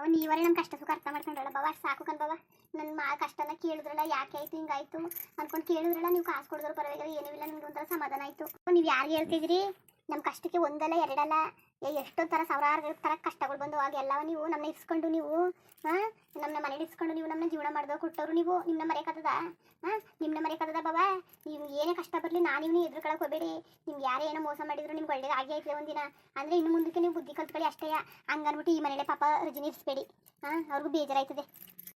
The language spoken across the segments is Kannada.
ನೀವರೇ ನಮ್ಮ ಕಷ್ಟ ಸುಖ ಅರ್ಥ ಮಾಡ್ಕೊಂಡ್ರಲ್ಲ ಬಾವ ಸಾಕು ಕಣ್ ಬಾವ. ನನ್ನ ಮಾ ಕಷ್ಟನ ಕೇಳಿದ್ರಲ್ಲ, ಯಾಕೆ ಆಯ್ತು ಹಿಂಗಾಯ್ತು ಅನ್ಕೊಂಡು ಕೇಳಿದ್ರಲ್ಲ, ನೀವು ಕಾಸು ಕೊಡಿದ್ರು ಪರವಾಗಿಲ್ಲ, ಏನೂ ಇಲ್ಲ ನಿಮ್ಗೆ ಒಂಥರ ಸಮಾಧಾನ ಆಯ್ತು. ನೀವು ಯಾರಿಗೆ ಹೇಳ್ತಿದ್ರಿ? ನಮ್ಮ ಕಷ್ಟಕ್ಕೆ ಒಂದಲ್ಲ, ಎರಡಲ್ಲ ಎಷ್ಟೊಂದು ಥರ ಸಾವಿರಾರು ಥರ ಕಷ್ಟಗಳು ಬಂದು ಆಗ ಎಲ್ಲ ನೀವು ನಮ್ಮನ್ನ ಇರಿಸ್ಕೊಂಡು ನೀವು ಹಾಂ ನಮ್ಮನ್ನ ಮನೇಲಿ ಇರಿಸ್ಕೊಂಡು ನೀವು ನಮ್ಮನ್ನ ಜೀವನ ಮಾಡ್ದೋ ಕೊಟ್ಟವರು ನೀವು ನಿಮ್ಮನ್ನ ಕದದ ಹಾಂ ನಿಮ್ಮನ್ನ ಕದದ ಬಾಬಾ. ನೀವು ಏನೇ ಕಷ್ಟ ಬರಲಿ ನಾನು ನೀವು ಎದುರುಕೊಳಕ್ಕೆ ಹೋಗಬೇಡಿ. ನಿಮ್ಗೆ ಯಾರೇ ಏನೋ ಮೋಸ ಮಾಡಿದ್ರು ನಿಮ್ಗೆ ಒಳ್ಳೇದು ಆಗೇ ಐತೆ ಒಂದಿನ. ಅಂದರೆ ಇನ್ನು ಮುಂದಕ್ಕೆ ನೀವು ಬುದ್ಧಿ ಕಲ್ತ್ಕೊಳ್ಳಿ ಅಷ್ಟೇ. ಹಂಗನ್ಬಿಟ್ಟು ಈ ಮನೇಲೆ ಪಾಪ ರಜನಿ ಇರಿಸ್ಬೇಡಿ. ಹಾಂ ಅವ್ರಿಗೂ ಬೇಜಾರಾಯ್ತದೆ.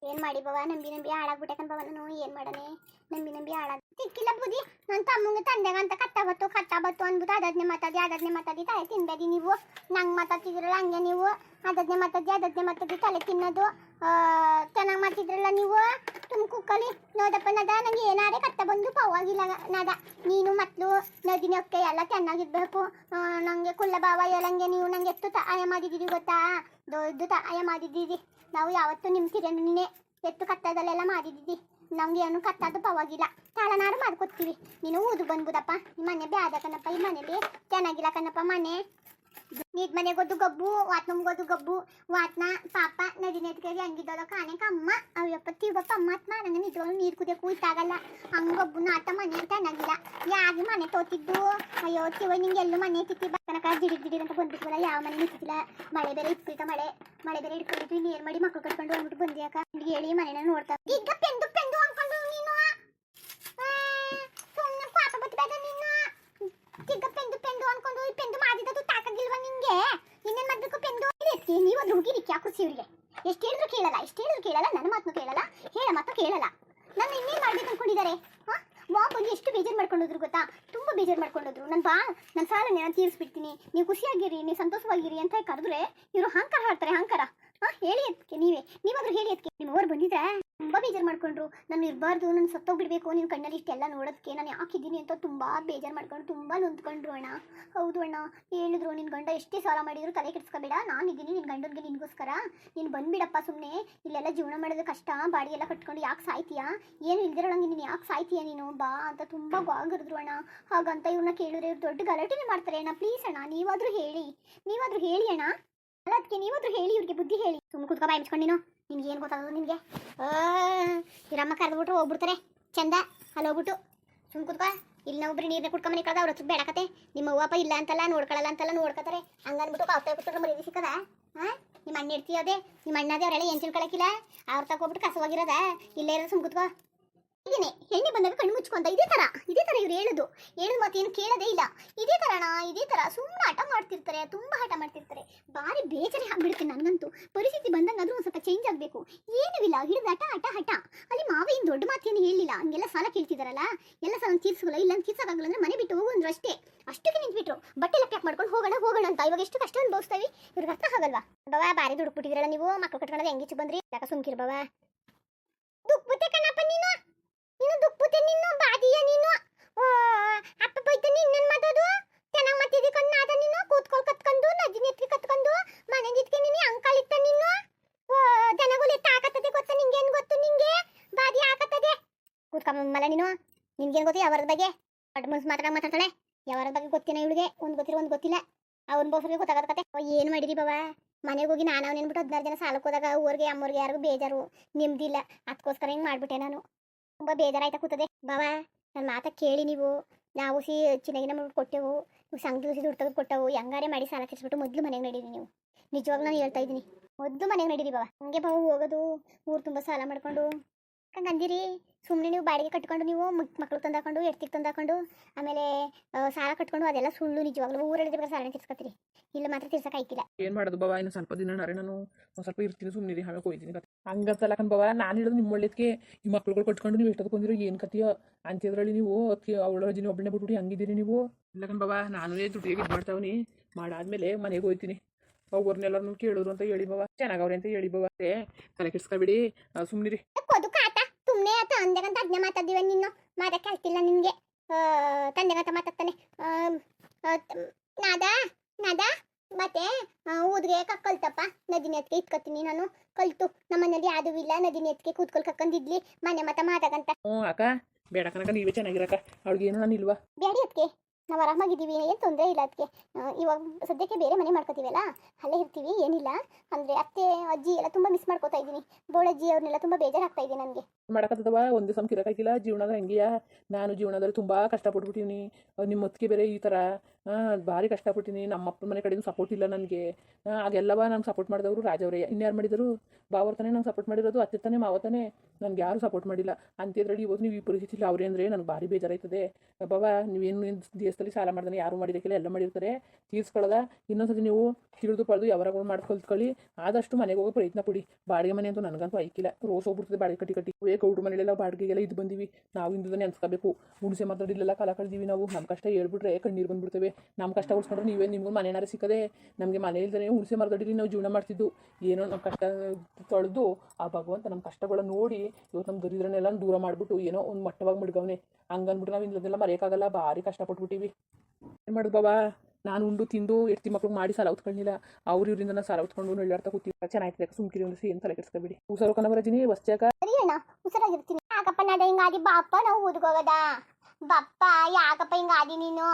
ಏನು ಮಾಡಿ ಬವ ನಂಬಿ ನಂಬಿ ಹಾಳಾಗ್ಬಿಟ್ಟೆ ಬವ ನಾನು. ಏನು ಮಾಡನೆ ನಂಬಿ ನಂಬಿ ಹಾಳಾಗ ತಿಕ್ಕಿಲ್ಲ ಬುದ್ಧಿ. ನನ್ನ ತಮ್ಮಂಗೆ ತಂದೆಗ ಅಂತ ಕತ್ತ ಬತ್ತು ಕತ್ತ ಬತ್ತು ಅಂದ್ಬಿಟ್ಟು ಅದದ್ನೇ ಮಾತಾಡಿ ಅದದ್ನೇ ಮಾತಾಡಿ ತಾಯಿ ತಿನ್ಬೇಡಿ ನೀವು. ನಂಗೆ ಮಾತಾಡ್ತಿದ್ರಲ್ಲ ಹಂಗೆ ನೀವು. ಅದದ್ನೇ ಮಾತಾಡಿ ಅದದ್ನೇ ಮಾತಾಡಿ ತಲೆ ತಿನ್ನೋದು. ಚೆನ್ನಾಗಿ ಮಾಡ್ತಿದ್ರಲ್ಲ ನೀವು? ತುಂಬ ಕುಕ್ಕಲಿ. ನೋಡಪ್ಪ ನದ ನಂಗೆ ಏನಾರೇ ಕತ್ತ ಬಂದು ಪರವಾಗಿಲ್ಲ ನದ ನೀನು ಮಕ್ಕಳು ನದಿನಿ ಅಕ್ಕ ಎಲ್ಲ ಚೆನ್ನಾಗಿರ್ಬೇಕು. ನನಗೆ ಕುಲ್ಲ ಭಾವ ಹೇಳಂಗೆ ನೀವು ನಂಗೆ ಎಷ್ಟು ಸಹಾಯ ಮಾಡಿದ್ದೀರಿ ಗೊತ್ತಾ? ದೊಡ್ಡ ಸಹಾಯ ಮಾಡಿದ್ದೀರಿ. ನಾವು ಯಾವತ್ತೂ ನಿಮ್ಮ ಕಿರಣನೇ ಎತ್ತು ಕತ್ತದಲ್ಲೆಲ್ಲ ಮಾಡಿದ್ದೀರಿ. ನಮ್ಗೆ ಏನು ಕತ್ತದು ಪರವಾಗಿಲ್ಲ ತಾಳನಾರು ಮಾಡ್ಕೊತೀವಿ ನೀನು ಊದು ಬಂದ್ಬಿಡಪ್ಪ ಮನೆ ಬ್ಯಾದ ಕಣಪ್ಪ, ಈ ಮನೇಲಿ ಚೆನ್ನಾಗಿಲ್ಲ ಕಣಪ್ಪ ಮನೆ. ನೀದ್ ಮನೆಗೊದ್ದು ಗಬ್ಬು ವಾತ್ ನಮ್ಗೊದ್ದು ಗಬ್ಬು ವಾತ್ನ ಪಾಪ ನದಿ ನೆತ್ಕೇರಿ ಹಂಗಿದ್ದೋದ ಕಾಣೆ ಅಮ್ಮ ಅಯ್ಯಪ್ಪ ತೀವಪ್ಪ ಅಮ್ಮತ್ಮ ನಂಗೆ ನಿಜವಾಗ್ಲೂ ನೀರು ಕುದಿಯಕ್ಕೂ ಇತ್ತಾಗಲ್ಲ ಗಬ್ಬು ನಾಟ ಮನೆ ಚೆನ್ನಾಗಿಲ್ಲ ಯಾಗಿ ಮನೆ ತೋತಿದ್ದು ಅಯ್ಯೋ ತಿವ ನಿಂಗೆ ಎಲ್ಲೂ ಮನೆ ತಿತ್ತಿ ಕನಕ ಜಿಡಿ ದಿಡಿ ಅಂತ ಬಂದ್ಬಿಟ್ವಲ್ಲ ಯಾವ ಮನೆ ನಿಂತಿಲ್ಲ ಮಳೆ ಬೇರೆ ಇಟ್ಬಿಟ್ಟ ಮಳೆ ಮಳೆ ಬೇರೆ ಇಟ್ಕೊಂಡಿದ್ವಿ ನೀರ್ ಮಾಡಿ ಮಕ್ಳು ಕಟ್ಕೊಂಡು ಹೋಗ್ಬಿಟ್ಟು ಬಂದ್ಯಾಕ ಹೇಳಿ ಮನೆನ ನೋಡ್ತಾ ಈಗ ಪೆಂದು ಪೆಂದು ಅನ್ಕೊಂಡು ನೀನು ಸುಮ್ಮನೆ ಪಾಪ ಬತ್ತಬೇಡ ನೀನು ಈಗ ಪೆಂದು ಪೆಂದು ಅನ್ಕೊಂಡು ಈ ಪೆಂದು ಮಾಡಿದ್ದು ತಾಕಾಗಿಲ್ವಾ ನಿಂಗೆ? ಇನ್ನೇನ್ ಮಾಡ್ಬೇಕು ಪೆಂದು? ಎತ್ತಿ ನೀವು ಅದ್ರ ಹುಡುಗಿ ರಿಕ್ಕಿ ಖುಷಿ ಇವರಿಗೆ ಎಷ್ಟು ಹೇಳಿದ್ರು ಕೇಳಲ್ಲ, ಎಷ್ಟು ಹೇಳಿದ್ರು ಕೇಳಲ್ಲ, ನನ್ನ ಮಾತು ಕೇಳಲ್ಲ, ಹೇಳ ಮಾತು ಕೇಳಲ್ಲ. ನನ್ನ ಇನ್ನೇನ್ ಮಾಡ್ಬೇಕು ಅನ್ಕೊಂಡಿದ್ದಾರೆ? ಹಾ? ಮಾ ಬಂದು ಎಷ್ಟು ಬೇಜಾರು ಮಾಡ್ಕೊಂಡೋದ್ರು ಗೊತ್ತಾ? ತುಂಬ ಬೇಜಾರು ಮಾಡ್ಕೊಂಡಿದ್ರು. ನಾನು ಬಾ ನನ್ನ ಸಾಲ ನಾನು ತೀರಿಸ್ಬಿಡ್ತೀನಿ. ನೀವು ಖುಷಿಯಾಗಿರಿ, ನೀವು ಸಂತೋಷವಾಗಿರಿ ಅಂತ ಕರೆದ್ರೆ ಇವರು ಹಂಕಾರ ಹಾಡ್ತಾರೆ, ಹಂಕಾರ. ಹಾ, ಹೇಳಿ ಅದಕ್ಕೆ ನೀವೇ. ನೀವಾದ್ರೂ ಹೇಳಿ ಅದಕ್ಕೆ ನಿಮ್ಮ ಓರ್ ಮಾಡ್ಕೊಂಡ್ರು ನಾನು ಇರಬಾರ್ದು, ನಾನು ಸತ್ತೋಗ್ಬಿಡ್ಬೇಕು ನಿನ್ನ ಕಣ್ಣಲ್ಲಿ ಇಷ್ಟೆಲ್ಲ ನೋಡೋದಕ್ಕೆ. ನಾನು ಯಾಕಿದ್ದೀನಿ ಅಂತ ತುಂಬ ಬೇಜಾರು ಮಾಡ್ಕೊಂಡು, ತುಂಬ ನೊಂದ್ಕೊಂಡ್ರು ಅಣ್ಣ. ಹೌದು ಅಣ್ಣ, ಹೇಳಿದ್ರು ನಿನ್ನ ಗಂಡ ಎಷ್ಟೇ ಸಾಲ ಮಾಡಿದ್ರು ತಲೆ ಕೆಡಿಸ್ಕೋಬೇಡ. ನಾನು ಇದ್ದೀನಿ ನಿನ್ನ ಗಂಡನಿಗೆ ನಿನಗೋಸ್ಕರ. ನೀನು ಬಂದ್ಬಿಡಪ್ಪ ಸುಮ್ಮನೆ ಇಲ್ಲೆಲ್ಲ ಜೀವನ ಮಾಡೋದು ಕಷ್ಟ ಬಾಡಿ ಎಲ್ಲ ಕಟ್ಕೊಂಡು ಯಾಕೆ ಸಾಯ್ತೀಯಾ? ಏನು ಇಲ್ದಿರೋಳಂಗೆ ನೀನು ಯಾಕೆ ಸಾಯ್ತೀಯ ನೀನು? ಬಾ ಅಂತ ತುಂಬ ಗಾಗರಿದ್ರು ಅಣ್ಣ. ಹಾಗಂತ ಇವ್ರನ್ನ ಕೇಳಿದ್ರೆ ಇವ್ರು ದೊಡ್ಡ ಗಲಾಟೆನೇ ಮಾಡ್ತಾರೆ ಅಣ್ಣ. ಪ್ಲೀಸ್ ಅಣ್ಣ, ನೀವಾದರೂ ಹೇಳಿ. ನೀವಾದರೂ ಹೇಳಿ ಅಣ್ಣ. ಅಲ್ಲ ಅದಕ್ಕೆ ನೀವಾದರೂ ಹೇಳಿ, ಇವ್ರಿಗೆ ಬುದ್ಧಿ ಹೇಳಿ. ಸುಮ್ಮನೆ ಕೂತ್ಕ ಬಾಯಿ ಮುಚ್ಕೊಂಡು ನೀನು. ನಿನ್ಗೆ ಏನು ಗೊತ್ತಾಗೋದು ನಿನಗೆ ಇರಮ್ಮ ಕರೆದ್ಬಿಟ್ರು ಹೋಗ್ಬಿಡ್ತಾರೆ. ಚಂದ, ಅಲ್ಲಿ ಹೋಗ್ಬಿಟ್ಟು ಸುಮ್ ಕುತ್ಕೋ. ಇಲ್ಲಿ ನಾವು ಒಬ್ರು ನೀರನ್ನ ಕುಡ್ಕೊಂಬನಿ ಕಳ್ದ, ಅವ್ರ ಹತ್ರ ಬೇಡಕತೆ ನಿಮ್ಮ ಅವ್ವಪ್ಪ ಇಲ್ಲ ಅಂತಲ್ಲ ನೋಡ್ಕೊಳ್ಳಲ್ಲ ಅಂತಲ್ಲ, ನೋಡ್ಕೊತಾರೆ. ಹಂಗನ್ಬಿಟ್ಟು ಕಾವ್ತಾ ಕೂತ್ರೆ ಮರ್ಯಾದೆ ಸಿಕ್ಕದ? ಹಾಂ ನಿಮ್ಮ ಅಣ್ಣ ಇರ್ತೀಯದೆ ನಿಮ್ಮ ಅಣ್ಣದೇ ಅವರೆಲ್ಲ ಏನು ತಿಳ್ಕೊಳಕಿಲ್ಲ? ಅವ್ರ ತಗೊಬಿಟ್ಟು ಕಸವಾಗಿರೋದ? ಇಲ್ಲೇ ಇರೋದು ಸುಮ್ ಕುತ್ಕೋ. ಹೀಗೇನೆ ಹೆಣ್ಣೆ ಬಂದಾಗ ಕಣ್ಣು ಮುಚ್ಕೊಂತ, ಇದೇ ತರ ಇದೇ ತರ ಇವ್ರು ಹೇಳೋದು. ಹೇಳೋದು ಮಾತೇನು ಕೇಳೋದೇ ಇಲ್ಲ. ಇದೇ ತರಣ ಇದೇ ತರ ಸುಮ್ಮನೆ ಹಠ ಮಾಡ್ತಿರ್ತಾರೆ, ತುಂಬಾ ಹಠ ಮಾಡ್ತಿರ್ತಾರೆ. ಬಾರಿ ಬೇಜಾರಿ ಆಗ್ಬಿಡುತ್ತೆ ನನಗಂತೂ. ಪರಿಸ್ಥಿತಿ ಬಂದಂಗಾದ್ರೂ ಒಂದು ಸ್ವಲ್ಪ ಚೇಂಜ್ ಆಗಬೇಕು. ಏನೂ ಇಲ್ಲ, ಹಿಡಿದ ಹಠ ಹಠ ಹಠ. ಅಲ್ಲಿ ಮಾವ ಏನು ದೊಡ್ಡ ಮಾತೇನು ಹೇಳಿಲ್ಲ ಹಂಗೆಲ್ಲ ಸಾಲ ಕೇಳ್ತಿದಾರಲ್ಲ? ಎಲ್ಲ ಸಾಲ ತೀರ್ಸೋಲ್ಲ ಇಲ್ಲ ತೀರ್ಸೋಕ್ಕಾಗಲ್ಲ ಅಂದ್ರೆ ಮನೆ ಬಿಟ್ಟು ಹೋಗು ಅಂದ್ರು ಅಷ್ಟೇ. ಅಷ್ಟಕ್ಕೆ ನಿಂತ್ಬಿಟ್ರು. ಬಟ್ಟೆ ಎಲ್ಲ ಮಾಡ್ಕೊಂಡು ಹೋಗೋಣ ಹೋಗೋಣ ಅಂತ. ಇವಾಗ ಎಷ್ಟು ಕಷ್ಟ ಅನುಭವಿಸ್ತೀವಿ. ಇವ್ರಿಗೆ ಅರ್ಥ ಆಗಲ್ವಾ? ಬಾವಾ ಬಾರಿ ದುಡುಕ್ಬಿಟ್ಟಿದ್ರಲ್ಲ ನೀವು. ಮಕ್ಕಳು ಕಟ್ಕೊಳ್ಳೋದು ಹೆಂಗಿಚ್ಚು ಬಂದ್ರಿ? ಯಾಕ ಸುಮ್ಕಿರ್ ಬಾವಾ ದುಕ್ಬುತ್ತೆ ಕಣಪ್ಪ ನೀನು ನೀನು ದುಕ್ಬುತ್ತೆ ನೀನು ಬಾದಿಯ ನೀನು ಓ ಅಪ್ಪ ಬೈತ ನಿನ್ನನ್ ಮಾತಾಡು ಚೆನ್ನಾಗಿ ಮಾಡ್ತಿದ್ದಿ ಕಣ್ಣ ಅದ ನೀನು ಕೂತ್ಕೊಳ್ ಕತ್ಕೊಂಡು ನದಿ ನೆತ್ತಿ ಕತ್ಕೊಂಡು ಮನೆ ನಿತ್ಕೆ ನೀನು ಅಂಕಲ್ ಇತ್ತ ನೀನು ಓ ಜನಗಳು ಎತ್ತ ಹಾಕತ್ತದೆ ಗೊತ್ತಾ ನಿಂಗೇನು ಗೊತ್ತು ನಿಂಗೆ ಬಾದಿ ಹಾಕತ್ತದೆ ಕೂತ್ಕೊಂಬಲ್ಲ ನೀನು? ನಿನ್ಗೇನು ಗೊತ್ತು? ಯಾವರದ ಬಗ್ಗೆ? ದೊಡ್ಡ ಮನ್ಸು ಮಾತ್ರ ಮಾತಾಡ್ತಾಳೆ. ಯಾವರ ಬಗ್ಗೆ ಗೊತ್ತಿನ ಇವಳಿಗೆ? ಒಂದು ಗೊತ್ತಿರೋ ಒಂದು ಗೊತ್ತಿಲ್ಲ. ಅವ್ನ ಬೋಸರಿಗೆ ಗೊತ್ತಾಗದ ಕತೆ? ಏನು ಮಾಡಿರಿ ಬಾವ? ಮನೆಗೆ ಹೋಗಿ ನಾನು ಅವ್ನು ಏನ್ಬಿಟ್ಟು ಹದಿನಾರು ಜನ ಸಾಲಕ್ಕೆ ಹೋದಾಗ ಊರಿಗೆ ಅಮ್ಮವ್ರಿಗೆ ಯಾರಿಗೂ ಬೇಜಾರು ನೆಮ್ಮದಿಲ್ಲ ಅದಕ್ಕೋಸ್ಕರ ಹಿಂಗೆ ಮಾಡಿಬಿಟ್ಟೆ ನಾನು. ತುಂಬ ಬೇಜಾರಾಯ್ತಾ ಕೂತದೆ. ಬಾವಾ ನನ್ನ ಮಾತ ಕೇಳಿ ನೀವು. ನಾವು ಸಿ ಮಾಡ್ಬಿಟ್ಟು ಕೊಟ್ಟೆವು. ನೀವು ಸಂಘ ದಿವಸ ದುಡ್ಡು ತೆಗೆದು ಕೊಟ್ಟವು. ಹೆಂಗಾರೆ ಮಾಡಿ ಸಾಲ ತೀರಿಸ್ಬಿಟ್ಟು ಮೊದಲು ಮನೆಗೆ ನಡೀರಿ ನೀವು. ನಿಜವಾಗ್ಲೂ ನಾನು ಹೇಳ್ತಾ ಇದ್ದೀನಿ. ಮೊದಲು ಮನೆಗೆ ನಡೀರಿ ಬಾವ. ಹಂಗೆ ಬಾವು ಹೋಗೋದು. ಊರು ತುಂಬ ಸಾಲ ಮಾಡ್ಕೊಂಡು. ಹಂಗೆ ಅಂದಿರಿ. ಸುಮ್ಮನೆ ನೀವು ಬಾಡಿಗೆ ಕಟ್ಕೊಂಡು ನೀವು ಮಕ್ ಮಕ್ಳು ತಂದಾಕೊಂಡು ಎಡ್ತಿಗೆ ತಂದಾಕೊಂಡು ಆಮೇಲೆ ಸಾಲ ಕಟ್ಕೊಂಡು ಅದೆಲ್ಲ ಸುಳ್ಳು ನಿಜವಾಗ್ಲೂ ಊರಲ್ಲಿದ್ರೆ ಸಾಲ ತೀರ್ಸ್ಕೊತೀರಿ ಇಲ್ಲ ಮಾತ್ರ ತೀರ್ಸಕ್ಕಾಯ್ತಿಲ್ಲ ಏನ್ ಮಾಡೋದು ಬಾಬಾ ಇನ್ನು ಸ್ವಲ್ಪ ದಿನ ನರೆ ನಾನು ಒಂದ್ ಸ್ವಲ್ಪ ಇರ್ತೀನಿ ಸುಮ್ಮನಿರಿ ಹಾಳೆ ಹೋಯ್ತೀನಿ ಕತೆ ಹಂಗಂತಲ್ಲ ಕಣ್ ಬಾವ ನಾನು ಹೇಳೋದು ನಿಮ್ಮ ಒಳ್ಳೆದಕ್ಕೆ ಈ ಮಕ್ಳುಗಳು ಕಟ್ಕೊಂಡು ನೀವು ಎಷ್ಟೊತ್ತು ಬಂದಿರೋ ಏನು ಕತಿಯೋ ಅಂತಿದ್ರಲ್ಲಿ ನೀವು ಅಕ್ಕಿ ಅವಳ ರಜಿನಿ ಒಬ್ಬನೇ ಬಿಟ್ಬಿಟ್ಟು ಹಂಗಿದ್ದೀರಿ ನೀವು? ಇಲ್ಲ ಕಣ್ ಬಾವ ನಾನು ದುಡ್ಡಿಗೆ ಇದು ಮಾಡ್ತಾವನಿ. ಮಾಡಾದ್ಮೇಲೆ ಮನೆಗೆ ಹೋಯ್ತೀನಿ. ಅವ್ರನ್ನೆಲ್ಲರನ್ನು ಕೇಳಿದ್ರು ಅಂತ ಹೇಳಿ ಬಾಬಾ ಚೆನ್ನಾಗವ್ರೆ ಅಂತ ಹೇಳಿ ಬಾಬಾ ತಲೆ ಕೆಡ್ಸ್ಕೊಬಿಡಿ. ಸುಮ್ಮನಿರಿ ಸುಮ್ಮನೆ ಆತ ಅಂದೆಗಂತ ಅಜ್ಞೆ ಮಾತಾಡಿವ ನಿನ್ನು ನಿಂಗೆ ಆ ತಂದೆ ತಂದೆಗಂತ ಮಾತಾಡ್ತಾನೆ. ನಾದ ನಾದ? ಮತ್ತೆ ಊದ್ಗೆ ಕಕ್ಕಲ್ತಪ್ಪ ನದಿ ಎತ್ಕೆ ಇಟ್ಕೊತೀನಿ ನಾನು. ಕಲ್ತು. ನಮ್ಮನೇಲಿ ಯಾವ್ದು ಇಲ್ಲ. ನದಿ ಎತ್ಕೆ ಕೂತ್ಕೊಳ್ ಕಕ್ಕಂದಿದ್ಲಿ ಮನೆ ಮತ ಮಾತಾಗಂತ ಹ್ಞೂ ಅಕ್ಕ. ಬೇಡ ಕನಕ ನೀವೇ ಚೆನ್ನಾಗಿರಕ್ಕ. ಅವಳಿಗೆ ಏನೋ ನಾನು ಇಲ್ವಾ? ಬೇಡಿ ಎತ್ಕೆ ನಾವು ಆರಾಮಾಗಿದ್ದೀವಿ, ಏನು ತೊಂದರೆ ಇಲ್ಲ ಅದಕ್ಕೆ ಇವಾಗ ಸದ್ಯಕ್ಕೆ ಬೇರೆ ಮನೆ ಮಾಡ್ಕೋತೀವಲ್ಲ, ಅಲ್ಲೇ ಇರ್ತೀವಿ, ಏನಿಲ್ಲ. ಅಂದರೆ ಅತ್ತೆ, ಅಜ್ಜಿ ಎಲ್ಲ ತುಂಬ ಮಿಸ್ ಮಾಡ್ಕೋತಾ ಇದ್ದೀನಿ. ಬೋಳಜ್ಜಿ ಅವ್ರನ್ನೆಲ್ಲ ತುಂಬ ಬೇಜಾರಾಗ್ತಾ ಇದೆ ನನಗೆ. ಮಾಡಕತ್ತದವ, ಒಂದು ಕಿರಕಾಗಿಲ್ಲ ಜೀವನದ ಹಂಗೆಯಾ ನಾನು ಜೀವನದಲ್ಲಿ ತುಂಬ ಕಷ್ಟಪಟ್ಬಿಟ್ಟಿವ್ನಿ ನಿಮ್ಮ ಹೊತ್ತಿಗೆ ಬೇರೆ ಈ ಥರ ಭಾರಿ ಕಷ್ಟಪಟ್ಟಿನಿ. ನಮ್ಮ ಅಪ್ಪನ ಮನೆ ಕಡೆಯಿಂದ ಸಪೋರ್ಟ್ ಇಲ್ಲ ನನಗೆ. ಆಗೆಲ್ಲವ ನಂಗೆ ಸಪೋರ್ಟ್ ಮಾಡಿದವರು ರಾಜವ್ರೆ ಇನ್ಯಾರು ಮಾಡಿದರು? ಬಾವರ್ತಾನೆ ನಂಗೆ ಸಪೋರ್ಟ್ ಮಾಡಿರೋದು ಅತ್ತಿರ್ತಾನೆ ಮಾವತಾನೆ ನನಗೆ ಯಾರು ಸಪೋರ್ಟ್ ಮಾಡಿಲ್ಲ. ಅಂತಿದ್ರಲ್ಲಿ ಇವತ್ತು ನೀವು ಈ ಪರಿಸ್ಥಿತಿ ಅವ್ರೆ ಅಂದರೆ ನನಗೆ ಭಾರಿ ಬೇಜಾರಾಯ್ತದೆ. ಬಾಬಾ ನೀವೇನು ದೇಶದಲ್ಲಿ ಸಾಲ ಮಾಡ್ದಾನೆ, ಯಾರು ಮಾಡಿದಕ್ಕೆಲ್ಲ ಎಲ್ಲ ಮಾಡಿರ್ತಾರೆ. ತೀರ್ಸ್ಕೊಳ್ಳೋದ ಇನ್ನೊಂದ್ಸತಿ ನೀವು ತಿಳಿದು ಪಡೆದು ಯಾವಾರಗಳು ಮಾಡಿ ಆದಷ್ಟು ಮನೆಗೆ ಹೋಗೋ ಪ್ರಯತ್ನ ಪಡಿ. ಬಾಡಿಗೆ ಮನೆ ಅಂತೂ ನನಗಂತೂ ಐಕಿಲ್ಲ. ರೋಸ್ ಹೋಗ್ಬಿಡ್ತದೆ ಬಾಡಿಗೆ ಕಟ್ಟಿ ಕಟ್ಟಿ. ಏ, ಗೌಡ್ರ ಮನೆಯಲ್ಲೆಲ್ಲ ಬಾಡಿಗೆಗೆಲ್ಲ ಇದು ಬಂದಿವಿ. ನಾವು ಇಂದು ಅನ್ಸ್ಕೋಬೇಕು. ಹುಣಸೆ ಮಾತಾಡಿಲ್ಲೆಲ್ಲ ಕಾಲ ಕಳ್ದೀವಿ ನಾವು. ನಮ್ಮ ಕಷ್ಟ ಹೇಳ್ಬಿಟ್ರೆ ಕಣ್ಣೀರು ಬಂದ್ಬಿಡ್ತೇವೆ. ನಮ್ಮ ಕಷ್ಟ ಉಳಿಸ್ಕೊಂಡ್ರೆ ನೀವೇ ನಿಮ್ಗೂ ಮನೇನಾರ ಸಿಕ್ಕದೆ ನಮಗೆ ಮನೆ ಇಲ್ದೇ ಹುಣಸೆ ನಾವು ಜೀವನ ಮಾಡ್ತಿದ್ದು. ಏನೋ ನಮ್ಮ ಕಷ್ಟ ತೊಳೆದು ಆ ಭಗವಂತ ನಮ್ಮ ಕಷ್ಟಗಳನ್ನ ನೋಡಿ ಇವತ್ತು ನಮ್ಮ ದರಿದ್ರನ್ನೆಲ್ಲ ದೂರ ಮಾಡಿಬಿಟ್ಟು ಏನೋ ಒಂದು ಮಟ್ಟವಾಗಿ ಮುಡ್ಗವ್ನೆ ಹಂಗನ್ಬಿಟ್ಟು ನಾವು ಇಲ್ಲದೆಲ್ಲ ಮರೆಯೋಕ್ಕಾಗಲ್ಲ, ಭಾರಿ ಕಷ್ಟಪಟ್ಬಿಟ್ಟಿವಿ. ಏನು ಮಾಡೋದು ಬಾಬಾ? ನಾನು ಉಂಡು ತಿಂದು ಎಷ್ಟು ಮಕ್ಳಿಗೆ ಮಾಡಿ ಸಾಲ ಉತ್ಕೊಳ್ಳಿಲ್ಲ ಅವ್ರ ಇವರಿಂದ ನಾನು ಸಾಲ ಉತ್ಕೊಂಡು ನಳ್ಳಾಡ್ತಾ ಚೆನ್ನಾಗಿ ಚೆನ್ನಾಯ್ತದೆ ಸುಮ್ಕಿರಿ ಒಂದು ಏನು ತಲೆ ಕೆಡಿಸ್ಕೊಬಿಡಿ. ಉಸರು ಕನ ಬರಜಿನಿ ಹುಷಾರಾಗಿರ್ತೀನಿ. ಯಾಕಪ್ಪ ನಡ ಹಿಂಗಾದಿ ಬಾಪ ನಾವು ಊದ್ಗೋಗದ ಬಪ್ಪ, ಯಾಕಪ್ಪ ಹಿಂಗಾದಿ ನೀನು?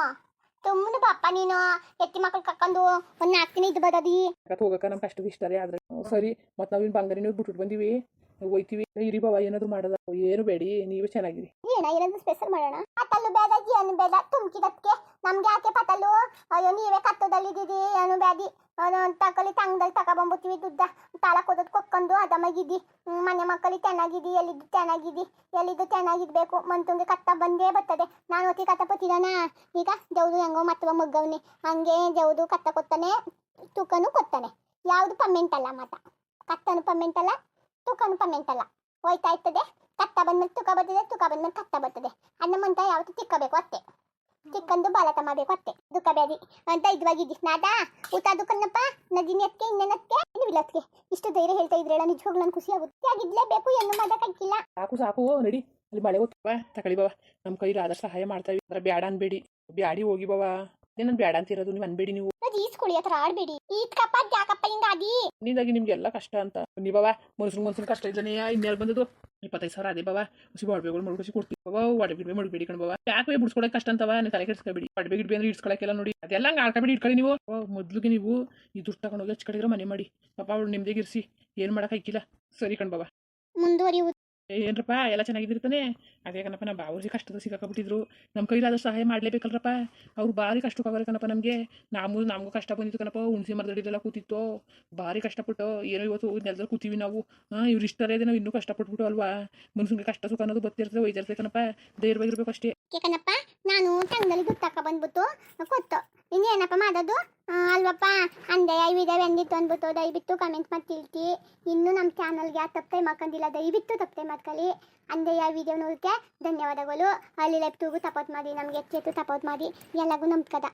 ತುಮ್ಮನು ಪಾಪ ನೀನು. ಎತ್ತಿ ಮಕ್ಕಳು ಕರ್ಕೊಂಡು ಒಂದು ನಾಲ್ಕು ದಿನ ಇದು ಬದದಿ. ಯಾಕತ್ ನಮ್ ನಮ್ಮ ಕಷ್ಟದ ಇಷ್ಟರೇ ಆದ್ರೆ. ಸರಿ ಮತ್ತು ನಾವಿನ್ನು ಬಂಗಾರಿ ನೀವು ಬಿಟ್ಬಿಟ್ಟು ಬಂದಿವಿ. ಹೋಯ್ತೀವಿ. ಇರಿ ಬಾವ ಏನಾದ್ರು ಮಾಡದ. ಏನು ಬೇಡಿ ನೀವೇ ಚೆನ್ನಾಗಿರಿ. ಏನ ಏನಾದ್ರು ಸ್ಪೆಷಲ್ ಮಾಡೋಣ? ಅತ್ತಲ್ಲೂ ಬೇಡ ಜೇನು ಬೇಡ ತುಮ್ಕಿದಕ್ಕೆ ನಮ್ಗೆ ಯಾಕೆ ಪತಲ್ಲು ಅಯ್ಯೋ ನೀವೇ ಕತ್ತದಲ್ಲಿದ್ದೀರಿ ಏನು ಬ್ಯಾದಿ? ತಕಲಿ ತಂಗದಲ್ಲಿ ತಗೊಬಂಬತ್ತೀವಿ ದುಡ್ಡ. ತಾಳಕ್ ಹೋದದ್ ಕೊಕ್ಕೊಂಡು ಹ್ಮ್, ಮನೆ ಮಕ್ಕಳಿ ಚೆನ್ನಾಗಿದ್ದಿ ಎಲ್ಲಿದ್ದು ಚೆನ್ನಾಗಿದ್ದಿ ಎಲ್ಲಿದ್ದು ಚೆನ್ನಾಗಿರ್ಬೇಕು. ಮಂತುಂಗೆ ಕತ್ತ ಬಂದೇ ಬರ್ತದೆ. ನಾನು ಒತ್ತಿ ಕತ್ತ ಪತ್ತಿದಾನ ಈಗ ಜೌದು ಹೆಂಗೋ ಮತ್ತವ ಮಗ್ಗವ್ನೆ. ಹಂಗೆ ಜೌದು ಕತ್ತ ಕೊತ್ತಾನೆ ತೂಕನು ಕೊತ್ತಾನೆ. ಯಾವುದು ಪಮೆಂಟ್ ಅಲ್ಲ ಮತ. ಕತ್ತನು ಪಮೆಂಟ್ ಅಲ್ಲ ತೂಕನು ಪಮೆಂಟ್ ಅಲ್ಲ. ಹೋಯ್ತಾ ಇರ್ತದೆ. ಕತ್ತ ಬಂದ್ಮೇಲೆ ತುಕ ಬರ್ತದೆ ತುಕ ಬಂದ್ಮೇಲೆ ಕತ್ತ ಬರ್ತದೆ. ಅನ್ನ ಮಂತ ಯಾವತ್ತು ತಿಕ್ಕಬೇಕು ಅತ್ತೆ ತಿಕ್ಕಂದು ಬಾಲತಮ್ಮ ಮಾಡಬೇಕು ಅತ್ತೆ ದುಃಖ ಬೇಡಿ. ಅಂತ ಇದ್ವಾಗಿದ್ದಿ ನಾದ? ಊಟ ದುಃಖನಪ್ಪ? ನದಿನಿ ಅದಕ್ಕೆ ಇನ್ನೇನಕ್ಕೆ ಏನು ಇಲ್ಲತ್ಗೆ ಇಷ್ಟು ಧೈರ್ಯ ಹೇಳ್ತಾ ಇದ್ರಲ್ಲ ನಿಜವಾಗ್ಲೂ ನಾನು ಖುಷಿ ಆಗುತ್ತೆ. ಆಗಿದ್ಲೇಬೇಕು ಏನು ಮಾಡೋಕ್ಕಾಗಿಲ್ಲ ಸಾಕು ಸಾಕು, ನಡಿ. ಅಲ್ಲಿ ಮಳೆ ಹೋಗ್ತವ ಬಾ, ತಗೊಳ್ಳಿ ಬಾವ ನಮ್ಮ ಕೈಲಿ ಆದಷ್ಟು ಸಹಾಯ ಮಾಡ್ತಾವೆ ಅಂದ್ರೆ ಬ್ಯಾಡ ಅನ್ಬೇಡಿ. ಬ್ಯಾಡಿ ಹೋಗಿ ಬಾವ ಏನನ್ ಬ್ಯಾಡ ಅಂತಿರೋದು. ನೀವು ಅನ್ಬೇಡಿ ನೀವು. ಅದು ಹತ್ರ ಆಡ್ಬೇಡಿ. ಈತ್ಕಪ್ಪ ಯಾಕಪ್ಪ ಹಿಂಗಾದಿ ನಿಂದಾಗಿ ನಿಮ್ಗೆಲ್ಲ ಕಷ್ಟ ಅಂತ. ನೀ ಬಾಬಾ ಮನುಷ್ಯನ ಮನುಷ್ಯನ ಕಷ್ಟ ಇದ್ದಾನೆ ಇನ್ಯಾರು ಬಂದದು ಇಪ್ಪತ್ತೈದು ಸಾವಿರ ಅದೇ ಬಾವ. ಹುಸಿ ಒಡವೆಗಳು ಮಡ್ಕೊಸಿ ಕೊಡ್ತೀವಿ ಬಾವ ಒಡವೆ ಗಿಡವೆ ಮಡ್ಬೇಡಿ ಕಣ್ ಬಾವ. ಯಾಕೆ ಬಿಡ್ಸ್ಕೊಳಕ್ ಕಷ್ಟ ಅಂತವ ನೀವು ತಲೆ ಕೆಡ್ಸ್ಕೊಬೇಡಿ. ಒಡವೆ ಗಿಡವೆ ಅಂದ್ರೆ ಇಡ್ಸ್ಕೊಳಕ್ಕೆಲ್ಲ ನೋಡಿ. ಅದೆಲ್ಲ ಹಂಗೆ ಆಡ್ಕೊಬೇಡಿ ಇಟ್ಕೊಳ್ಳಿ ನೀವು. ಮೊದ್ಲಿಗೆ ನೀವು ಈ ದುಡ್ಡು ತಗೊಂಡೋಗಿ ಹಚ್ ಕಡೆಗಿರೋ ಮನೆ ಮಾಡಿ. ಪಾಪ ಅವಳು ನಿಮ್ದೇ ಇರಿಸಿ. ಏನು ಮಾಡೋಕ್ಕಾಗಿಲ್ಲ ಸರಿ ಕಣ್ ಬಾಬಾ ಮುಂದುವರಿಯುವುದು. ಏನ್ರಪ್ಪ, ಎಲ್ಲ ಚೆನ್ನಾಗಿದ್ದಿರ್ತಾನೆ. ಅದೇ ಕಣಪ್ಪ, ನಮ್ಮ ಬಾವೂರ್ಜಿ ಕಷ್ಟದ ಸಿಕ್ಕಾಕೊಬಿಟ್ಟಿದ್ರು. ನಮ್ಮ ಕೈಲಾದಷ್ಟು ಸಹಾಯ ಮಾಡಲೇಬೇಕಲ್ರಪ್ಪ. ಅವ್ರು ಭಾರಿ ಕಷ್ಟಕ್ಕಾಗಲ್ಲ ಕಣಪ್ಪ ನಮಗೆ. ನಾವು ನಮಗೂ ಕಷ್ಟ ಬಂದಿತ್ತು ಕಣಪ್ಪ. ಹುಣಸೆ ಮರದಡಿಲೆಲ್ಲ ಕೂತಿತ್ತು. ಭಾರಿ ಕಷ್ಟಪಟ್ಟು ಏನೋ ಇವತ್ತು ನೆಲದಲ್ಲಿ ಕೂತೀವಿ ನಾವು. ಹಾಂ, ಇವ್ರು ಇಷ್ಟರೇ ನಾವು ಇನ್ನೂ ಕಷ್ಟಪಟ್ಬಿಟ್ಟು ಅಲ್ವಾ? ಮನುಷ್ಯನಿಗೆ ಕಷ್ಟ ಸುಖ ಅನ್ನೋದು ಬರ್ತಿರ್ತದೆ ಒಯ್ದಿರ್ತದೆ ಕಣಪ್ಪ. ಧೈರ್ಯವಾಗಿರ್ಬೇಕು ಅಷ್ಟೇ. ಕಣಪ್ಪ, ನಾನು ತಂಗದಲ್ಲಿ ಬಂದ್ಬಿಟ್ಟು ಇನ್ನೇನಪ್ಪ ಮಾಡೋದು? ಅಲ್ವಪ್ಪ, ಅಂದೆ ಐವಿದೆ ಬಂದಿತ್ತು ಅಂದ್ಬಿಟ್ಟು ದಯವಿಟ್ಟು ಕಮೆಂಟ್ ಮಾಡಿ ತಿಳ್ತಿ. ಇನ್ನೂ ನಮ್ಮ ಚಾನಲ್ಗೆ ತಪ್ಪೆ ಮಾಡ್ಕೊಂಡಿಲ್ಲ, ದಯವಿಟ್ಟು ತಪ್ಪೆ ಮಾಡ್ಕೊಳ್ಳಿ. ಅಂದೆ ಯಾವ ವಿಡಿಯೋ ನೋಡಕ್ಕೆ ಧನ್ಯವಾದಗಳು. ಅಲ್ಲಿ ಲೈಫ್ ತೂಗು ಸಪೋರ್ಟ್ ಮಾಡಿ, ನಮಗೆ ಎಚ್ಚೆತ್ತು ಸಪೋರ್ಟ್ ಮಾಡಿ. ಎಲ್ಲಗೂ ನಮ್ಸ್ಕದ